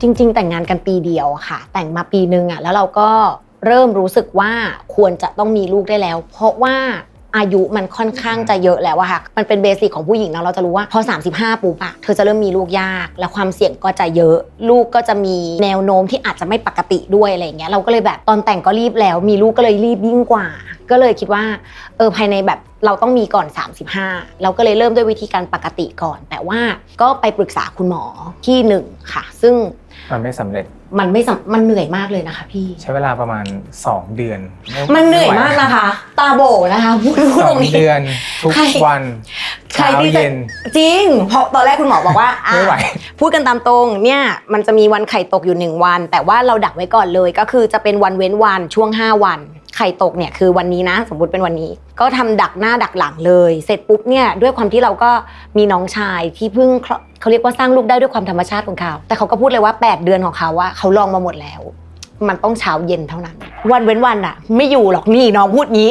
จริง ๆ แต่งงานกันปีเดียวค่ะ แต่งมาปีนึงอะแล้วเราก็เริ่มรู้สึกว่าควรจะต้องมีลูกได้แล้ว เพราะว่าอายุมันค่อนข้างจะเยอะแล้วอะค่ะ มันเป็นเบสิกของผู้หญิงเนาะเราจะรู้ว่าพอ 35 ปุ๊บอะเธอจะเริ่มมีลูกยาก และความเสี่ยงก็จะเยอะ ลูกก็จะมีแนวโน้มที่อาจจะไม่ปกติด้วยอะไรเงี้ย เราก็เลยแบบตอนแต่งก็รีบแล้ว มีลูกก็เลยรีบยิ่งกว่า ก็เลยคิดว่าเออภายในแบบเราต้องมีก่อน 35 เราก็เลยเริ่มด้วยวิธีการปกติก่อน แต่ว่าก็ไปปรึกษาคุณหมอที่หนึ่งค่ะ ซึ่ง มันไม่สำเร็จ มันไม่สำมันเหนื่อยมากเลยนะคะ พี่ ใช้เวลาประมาณ 2 เดือนไมันเหนื่อยไไหวมากนะคะ ตาโบนะคะพูดพูดสตอรงงนี้ เดือนทุกใคร วันใครเช้าที่จะเย็นจริง เพราะตอนแรกคุณหมอบอกว่าอะ ไม่ไหว พูดกันตามตรงเนี่ยมันจะมีวันไข่ตกอยู่หนึ่งวัน แต่ว่าเราดักไว้ก่อนเลยก็คือจะเป็นวันเว้นวันช่วง 5 วัน ไข่ตกเนี่ยคือวันนี้นะ สมมติเป็นวันนี้ ก็ทำดักหน้าดักหลังเลย เสร็จปุ๊บเนี่ยด้วยความที่เราก็มีน้องชายที่เพิ่งเขาเขาเรียกว่าสร้างลูกได้ด้วยความธรรมชาติของเขา แต่เขาก็พูดเลยว่า 8 เดือนของเขาว่าเขาลองมาหมดแล้ว มันต้องเช้าเย็นเท่านั้น วันเว้นวันอะไม่อยู่หรอกนี่น้องพูดงี้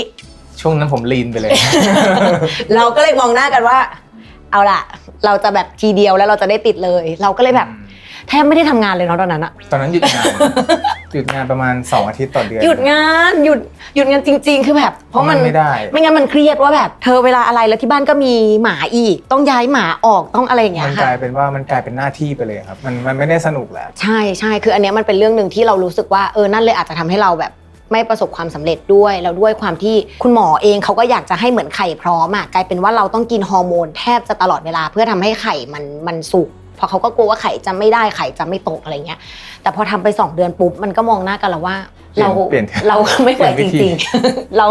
ช่วงนั้นผมลีนไปเลย เราก็เลยมองหน้ากันว่า เอาล่ะ เราจะแบบทีเดียวแล้วเราจะได้ติดเลย เราก็เลยแบบ แทบไม่ได้ทำงานเลยเนาะตอนนั้นอะตอนนั้นหยุดงาน หยุดงานประมาณ 2 อาทิตย์ต่อเดือนหยุดงานหยุดหยุดงานจริง ๆ คือแบบ เพราะมันไม่ได้ไม่งั้นมันเครียดว่าแบบเธอเวลาอะไรแล้วที่บ้านก็มีหมาอีก ต้องย้ายหมาออกต้องอะไรอย่างเงี้มัยนกค่ะ ลายเป็นว่ามันกลายเป็นหน้าที่ไปเลยครับ มันมันไม่ได้สนุกแล้ว ใช่ใช่คืออันเนี้ยมันเป็นเรื่องหนึ่งที่เรารู้สึกว่าเออนั่นเลยอาจจะทำให้เราแบบไม่ประสบความสำเร็จด้วยแล้วด้วยความที่คุณหมอเองเขาก็อยากจะให้เหมือนไข่พร้อมอะกลายเป็นว่าเราต้องกินฮอร์โมนแทบจะตลอดเวลาเพื่อทำให้ไข่มันมันสุก เพราะเขาก็กลัวว่าไข่จะไม่ได้ไข่จะไม่ตกอะไรเงี้ย แต่พอทำไปสองเดือนปุ๊บมันก็มองหน้ากันแล้วว่า เราเปลี่ยนเราไม่ไหวเปลี่จยนวิธีริงๆเรา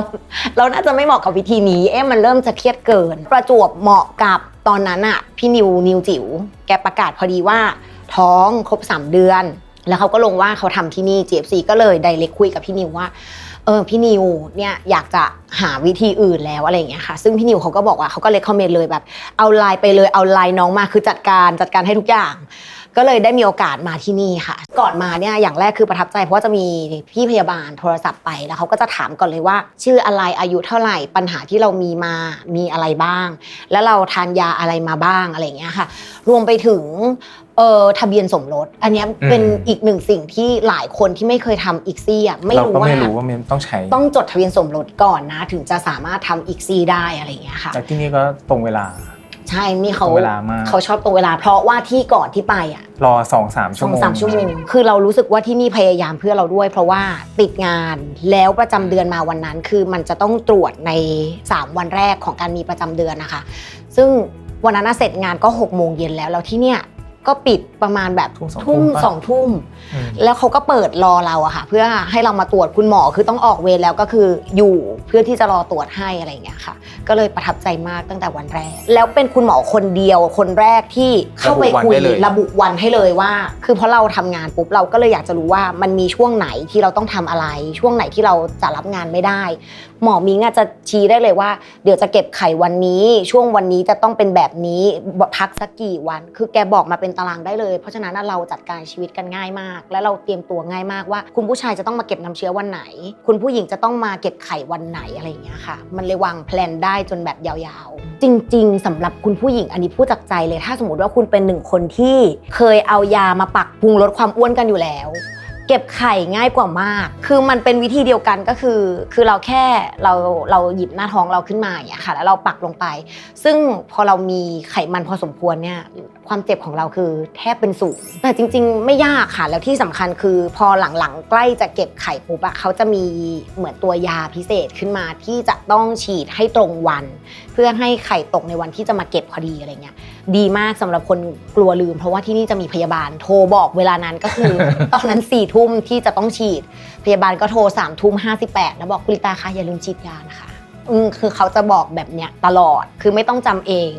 เราน่าจะไม่เหมาะกับวิธีนี้ เอ๊ะมันเริ่มจะเครียดเกิน ประจวบเหมาะกับตอนนั้นอะพี่นิวนิวจิ๋วแกประกาศพอดีว่า ท้องครบ3เดือน แล้วเขาก็ลงว่าเขาทำที่นี่ GFC ก็เลยไดเรกคุยกับพี่นิวว่า เออพี่นิวเนี่ยอยากจะหาวิธีอื่นแล้วอะไรอย่างเงี้ยค่ะ ซึ่งพี่นิวเขาก็บอกว่าเขาก็เลยคอมเมนต์เลยแบบ เอาไลน์ไปเลยเอาไลน์น้องมาคือจัดการจัดการให้ทุกอย่าง ก็เลยได้มีโอกาสมาที่นี่ค่ะ ก่อนมาเนี่ยอย่างแรกคือประทับใจ เพราะว่าจะมีพี่พยาบาลโทรศัพท์ไปแล้วเขาก็จะถามก่อนเลยว่า ชื่ออะไรอายุเท่าไหร่ปัญหาที่เรามีมามีอะไรบ้าง แล้วเราทานยาอะไรมาบ้างอะไรอย่างเงี้ยค่ะ รวมไปถึงเอ่อทะเบียนสมรส อันเนี้ยเป็นอืมอีกหนึ่งสิ่งที่หลายคนที่ไม่เคยทำอีกซี่อะไม่เรารู้ก็ว่าไม่รู้ว่ามันต้องใช้ ต้องจดทะเบียนสมรสก่อนนะ ถึงจะสามารถทำอีกซี่ได้อะไรอย่างเงี้ยค่ะแต่ที่นี่ก็ตรงเวลา ใช่มีเขาตรงเวลามาก เขาชอบตรงเวลา เพราะว่าที่ก่อนที่ไปอะรอสองสามสชั่วองโมงสามชั่วโมงคือเรารู้สึกว่าที่นี่พยายามเพื่อเราด้วย เพราะว่าติดงานแล้วประจำเดือนมาวันนั้น คือมันจะต้องตรวจใน 3 วันแรกของการมีประจำเดือนนะคะ ซึ่งวันนั้นน่ะเสร็จงานก็6กโมงเย็นแล้วแล้วที่เนี่ย ก็ปิดประมาณแบบทุ่มสองทุ่มปะ สองทุ่ม อืม แล้วเขาก็เปิดรอเราอะค่ะ เพื่อให้เรามาตรวจคุณหมอคือต้องออกเวรแล้วก็คืออยู่เพื่อที่จะรอตรวจให้อะไรอย่างเงี้ยค่ะ ก็เลยประทับใจมากตั้งแต่วันแรก แล้วเป็นคุณหมอคนเดียวคนแรกที่เข้าไปคุยระบุวันได้เลย ระบุวันให้เลยว่า คือเพราะเราทำงานปุ๊บเราก็เลยอยากจะรู้ว่ามันมีช่วงไหนที่เราต้องทำอะไร ช่วงไหนที่เราจะรับงานไม่ได้ หมอมิงอาจจะชี้ได้เลยว่า เดี๋ยวจะเก็บไข่วันนี้ ช่วงวันนี้จะต้องเป็นแบบนี้พักสักกี่วัน คือแกบอกมาเป็นตารางได้เลย เพราะฉะนั้นเราจัดการชีวิตกันง่ายมาก และเราเตรียมตัวง่ายมากว่า คุณผู้ชายจะต้องมาเก็บน้ำเชื้อวันไหน คุณผู้หญิงจะต้องมาเก็บไข่วันไหนอะไรอย่างเงี้ยค่ะ มันเลยวางแพลนได้จนแบบยาวๆ จริง ๆสำหรับคุณผู้หญิงอันนี้พูดจากใจเลยถ้าสมมติว่าคุณเป็นหนึ่งคนที่เคยเอายามาปักปรุงลดความอ้วนกันอยู่แล้ว เก็บไข่ง่ายกว่ามาก คือมันเป็นวิธีเดียวกันก็คือ คือเราแค่เราเราหยิบหน้าท้องเราขึ้นมาอย่างเงี้ยค่ะ แล้วเราปักลงไป ซึ่งพอเรามีไขมันพอสมควรเนี่ย ความเจ็บของเราคือแทบเป็นศูนย์แต่จริง ๆ ไม่ยากค่ะแล้วที่สำคัญคือ พอหลังๆ ใกล้จะเก็บไข่ปุ๊บอะเขาจะมีเหมือนตัวยาพิเศษขึ้นมาที่จะต้องฉีดให้ตรงวัน เพื่อให้ไข่ตกในวันที่จะมาเก็บพอดีอะไรเงี้ยดีมากสำหรับคนกลัวลืม เพราะว่าที่นี่จะมีพยาบาลโทรบอกเวลานั้นก็คือ ตอนนั้น4ี่ทุ่มที่จะต้องฉีด พยาบาลก็โทร3ามทุ่มห้าสิบแปดแล้วบอกคุณลิตาคะอย่าลืมฉีดยานะคะอืมคือเขาจะบอกแบบเนี้ยตลอดคือไม่ต้องจำเอง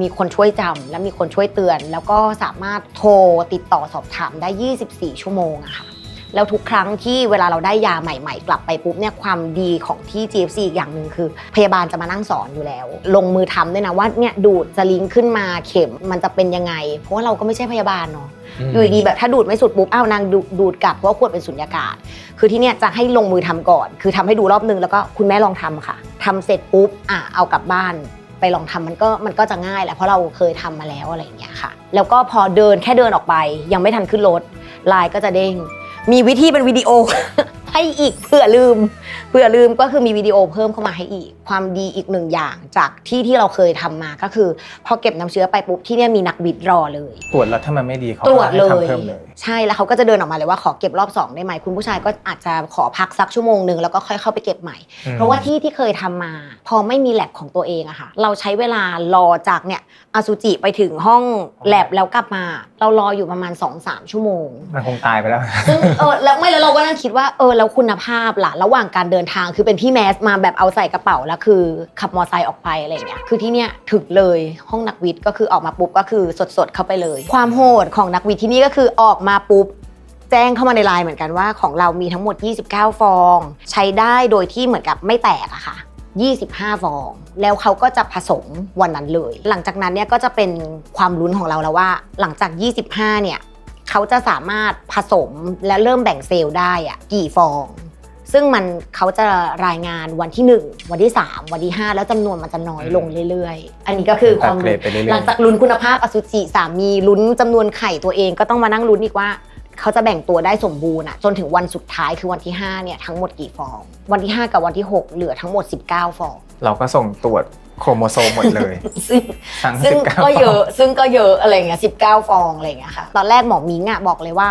มีคนช่วยจำและมีคนช่วยเตือน แล้วก็สามารถโทรติดต่อสอบถามได้ 24 ชั่วโมงอะค่ะแล้วทุกครั้งที่เวลาเราได้ยาใหม่ๆ กลับไปปุ๊บเนี่ยความดีของที่ GFC อีกอย่างหนึ่งคือ พยาบาลจะมานั่งสอนอยู่แล้ว ลงมือทำด้วยนะว่าเนี่ยดูดสลิงขึ้นมาเข็มมันจะเป็นยังไง เพราะว่าเราก็ไม่ใช่พยาบาลเนาะอยู่ดีๆแบบถ้าดูดไม่สุดปุ๊บอ้าวนางดูดูดกลับเพราะว่าขวดเป็นสุญญากาศ คือที่เนี่ยจะให้ลงมือทำก่อน คือทำให้ดูรอบนึงแล้วก็คุณแม่ลองทำค่ะทำเสร็จปุ๊บอะเอากลับบ้าน ไปลองทำมันก็มันก็จะง่ายแหละเพราะเราเคยทำมาแล้วอะไรอย่างเงี้ยค่ะ แล้วก็พอเดินแค่เดินออกไป ยังไม่ทันขึ้นรถไลน์ก็จะเด้งมีวิธีเป็นวิดีโอให้อีกเผื่อลืม เผื่อลืมก็คือมีวิดีโอเพิ่มเข้ามาให้อีก ความดีอีกหนึ่งอย่างจากที่ที่เราเคยทำมาก็คือ พอเก็บน้ำเชื้อไปปุ๊บที่เนี่ยมีนักวิทย์รอเลย ตรวจแล้วถ้ามันไม่ดีเขาตรวจให้เลยทำเพิ่มเลย ใช่แล้วเขาก็จะเดินออกมาเลยว่าขอเก็บรอบ2ได้ไหมคุณผู้ชายก็อาจจะขอพักสักชั่วโมงหนึ่งแล้วก็ค่อยเข้าไปเก็บใหม่ อืม เพราะว่าที่ที่เคยทำมา พอไม่มีแลบของตัวเองอะค่ะ เราใช้เวลารอจากเนี่ยอสุจิไปถึงห้องแลบแล้วกลับมา เรารออยู่ประมาณ 2-3 ชั่วโมง มันคงตายไปแล้ว ซึ่งเออแล้วไม่แล้วเราก็นั่งคิดว่าเออแล้วคุณภาพล่ะ ระหว่างการการเดินทางคือเป็นพี่แมสมาแบบเอาใส่กระเป๋าแล้วคือ ขับมอไซค์ออกไปอะไรอย่างเงี้ยคือที่เนี่ยถึงเลยห้องนักวิทย์ก็คือออกมาปุ๊บก็คือสดๆเข้าไปเลย ความโหดของนักวิทย์ที่นี่ก็คือออกมาปุ๊บแจ้งเข้ามาในไลน์เหมือนกันว่าของเรามีทั้งหมด 29 ฟอง ใช้ได้โดยที่เหมือนกับไม่แตกอะค่ะ 25 ฟอง แล้วเขาก็จะผสมวันนั้นเลย หลังจากนั้นเนี่ยก็จะเป็นความลุ้นของเราแล้วว่า หลังจาก 25 เนี่ยเขาจะสามารถผสมและเริ่มแบ่งเซลล์ได้อะกี่ฟอง ซึ่งมันเขาจะรายงานวันที่ 1 วันที่ 3 วันที่ 5 แล้วจำนวนมันจะน้อยลงเรื่อยๆ อันนี้ก็คือความตัดเกรดไปเรื่อยๆหลังจากลุ้นคุณภาพอสุจิสามีลุ้นจำนวนไข่ตัวเองก็ต้องมานั่งลุ้นอีกว่าเขาจะแบ่งตัวได้สมบูรณ์อะจนถึงวันสุดท้ายคือวันที่5เนี่ยทั้งหมดกี่ฟอง วันที่ 5 กับวันที่ 6 เหลือทั้งหมด 19 ฟอง เราก็ส่งตรวจโครโมโซมหมดเลยซึ่งทั้งซึ่ง19ก็เยอะซึ่งก็เยอะอะไรเงี้ยสิบเก้าฟองอะไรเงี้ยค่ะตอนแรกหมอมิงอะบอกเลยว่า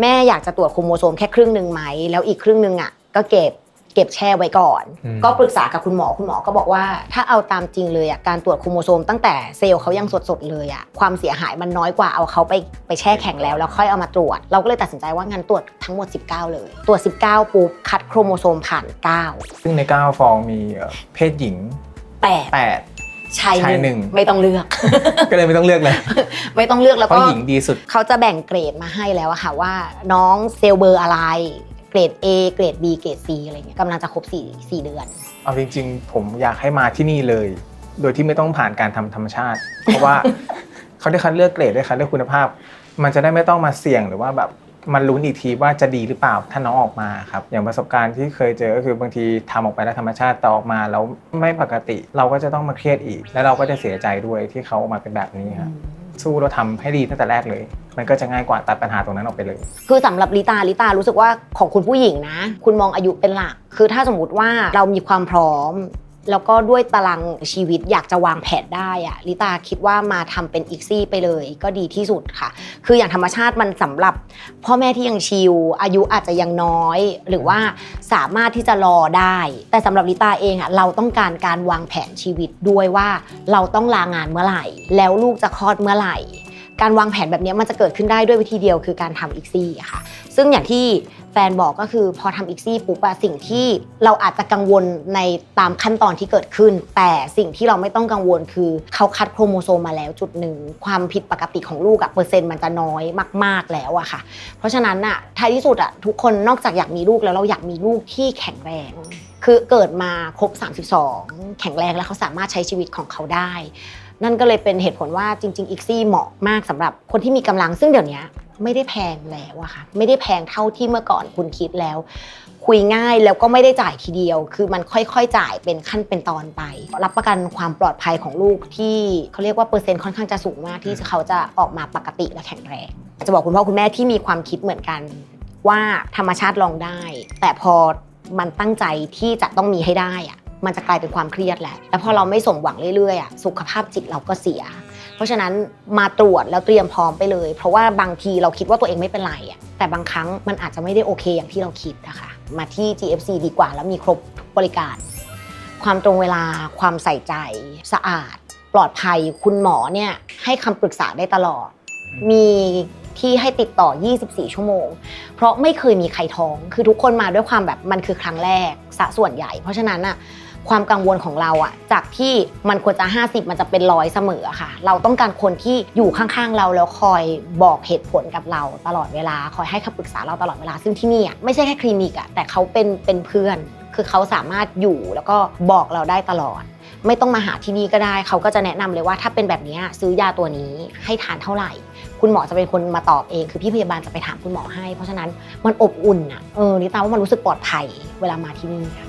แม่อยากจะตรวจโครโมโซมแค่ครึ่งหนึ่งไหมแล้วอีกครึ่งหนึ่งอะ ก็เก็บเก็บแช่ไว้ก่อนอืมก็ปรึกษากับคุณหมอคุณหมอก็บอกว่า ถ้าเอาตามจริงเลยอะการตรวจโครโมโซมตั้งแต่เซลล์เขายังสดๆเลยอะความเสียหายมันน้อยกว่าเอาเขาไปไปแช่แข็งแล้วแล้วค่อยเอามาตรวจ เราก็เลยตัดสินใจว่างั้นตรวจทั้งหมด 19 เลย ตรวจ 19 ปุ๊บคัดโครโมโซมผ่าน 9 ซึ่งใน 9 ฟองมีเอ่อเพศหญิง 8 8ชายชายหหนึ่นึ่งงไม่ต้องเลือก ก็เลยไม่ต้องเลือกเลย ไม่ต้องเลือกแล้วเพราะก็หญิงดีสุด เขาจะแบ่งเกรดมาให้แล้วอะค่ะว่า น้องเซลล์เบอร์อะไร เกรด A เกรด B เกรด C อะไรเงี้ยกำลังจะครบ4 4เดือน เอาจริงๆ ผมอยากให้มาที่นี่เลย โดยที่ไม่ต้องผ่านการทำธรรมชาติ เพราะว่า เขาได้คัดเลือกเกรดได้คัดเลือกคุณภาพ มันจะได้ไม่ต้องมาเสี่ยงหรือว่าแบบมันลุ้นอีกทีว่าจะดีหรือเปล่าถ้าน้องออกมาครับ อย่างประสบการณ์ที่เคยเจอก็คือบางทีทำออกไปแล้วธรรมชาติแต่ออกมาแล้วไม่ปกติ เราก็จะต้องมาเครียดอีก แล้วเราก็จะเสียใจด้วยที่เขาออกมาเป็นแบบนี้ครับ สู้เราทำให้ดีตั้งแต่แรกเลย มันก็จะง่ายกว่าตัดปัญหาตรงนั้นออกไปเลย คือสำหรับลิตาลิตารู้สึกว่าของคุณผู้หญิงนะ คุณมองอายุเป็นหลัก คือถ้าสมมติว่าเรามีความพร้อม แล้วก็ด้วยตารางชีวิตอยากจะวางแผนได้อะลิตาคิดว่ามาทำเป็นอีกซี่ไปเลย ก็ดีที่สุดค่ะ คืออย่างธรรมชาติมันสำหรับ พ่อแม่ที่ยังชิลอายุอาจจะยังน้อย หรือว่าสามารถที่จะรอได้ แต่สำหรับลิตาเองอะเราต้องการการวางแผนชีวิตด้วยว่าเราต้องลางานเมื่อไหร่ แล้วลูกจะคลอดเมื่อไหร่ การวางแผนแบบนี้มันจะเกิดขึ้นได้ด้วยวิธีเดียวคือการทำอีกซี่ค่ะ ซึ่งอย่างที่แฟนบอกก็คือพอทำอีกซี่ปุ๊บอะสิ่งที่เราอาจจะกังวลในตามขั้นตอนที่เกิดขึ้น แต่สิ่งที่เราไม่ต้องกังวลคือเขาคัดโครโมโซมมาแล้วจุดหนึ่ง ความผิดปกติของลูกอะเปอร์เซ็นต์มันจะน้อยมาก ๆแล้วอะค่ะ เพราะฉะนั้นอะท้ายที่สุดอะทุกคนนอกจากอยากมีลูกแล้วเราอยากมีลูกที่แข็งแรง คือเกิดมาครบ 32 แข็งแรงแล้วเขาสามารถใช้ชีวิตของเขาได้ นั่นก็เลยเป็นเหตุผลว่าจริง ๆ อีกซี่เหมาะมากสำหรับคนที่มีกำลังซึ่งเดี๋ยวนี้ ไม่ได้แพงแล้วอะค่ะ ไม่ได้แพงเท่าที่เมื่อก่อนคุณคิดแล้ว คุยง่ายแล้วก็ไม่ได้จ่ายทีเดียว คือมันค่อยๆจ่ายเป็นขั้นเป็นตอนไป รับประกันความปลอดภัยของลูกที่เขาเรียกว่าเปอร์เซ็นต์ค่อนข้างจะสูงมากที่เขาจะออกมาปกติและแข็งแรงจะบอกคุณพ่อคุณแม่ที่มีความคิดเหมือนกัน ว่าธรรมชาติลองได้ แต่พอมันตั้งใจที่จะต้องมีให้ได้อะมันจะกลายเป็นความเครียดแหละ แล้วพอเราไม่สมหวังเรื่อยๆอะสุขภาพจิตเราก็เสีย เพราะฉะนั้นมาตรวจแล้วเตรียมพร้อมไปเลย เพราะว่าบางทีเราคิดว่าตัวเองไม่เป็นไรอะแต่บางครั้งมันอาจจะไม่ได้โอเคอย่างที่เราคิดนะคะมาที่ GFC ดีกว่า แล้วมีครบทุกบริการ ความตรงเวลาความใส่ใจ สะอาด ปลอดภัยคุณหมอเนี่ยให้คำปรึกษาได้ตลอด มีที่ให้ติดต่อ 24 ชั่วโมง เพราะไม่เคยมีใครท้อง คือทุกคนมาด้วยความแบบมันคือครั้งแรกสะส่วนใหญ่ เพราะฉะนั้นอะ ความกังวลของเราอะจากที่มันควรจะ 50 มันจะเป็นร้อยเสมอค่ะ เราต้องการคนที่อยู่ข้างๆเราแล้วคอยบอกเหตุผลกับเราตลอดเวลาคอยให้คำปรึกษาเราตลอดเวลา ซึ่งที่นี่อะไม่ใช่แค่คลินิกอะแต่เขาเป็นเป็นเพื่อน คือเขาสามารถอยู่แล้วก็บอกเราได้ตลอด ไม่ต้องมาหาที่นี่ก็ได้ เขาก็จะแนะนำเลยว่าถ้าเป็นแบบนี้ซื้อยาตัวนี้ให้ทานเท่าไหร่ คุณหมอจะเป็นคนมาตอบเอง คือพี่พยาบาลจะไปถามคุณหมอให้ เพราะฉะนั้นมันอบอุ่นอะเออนิตาว่ามันรู้สึกปลอดภัยเวลามาที่นี่ค่ะ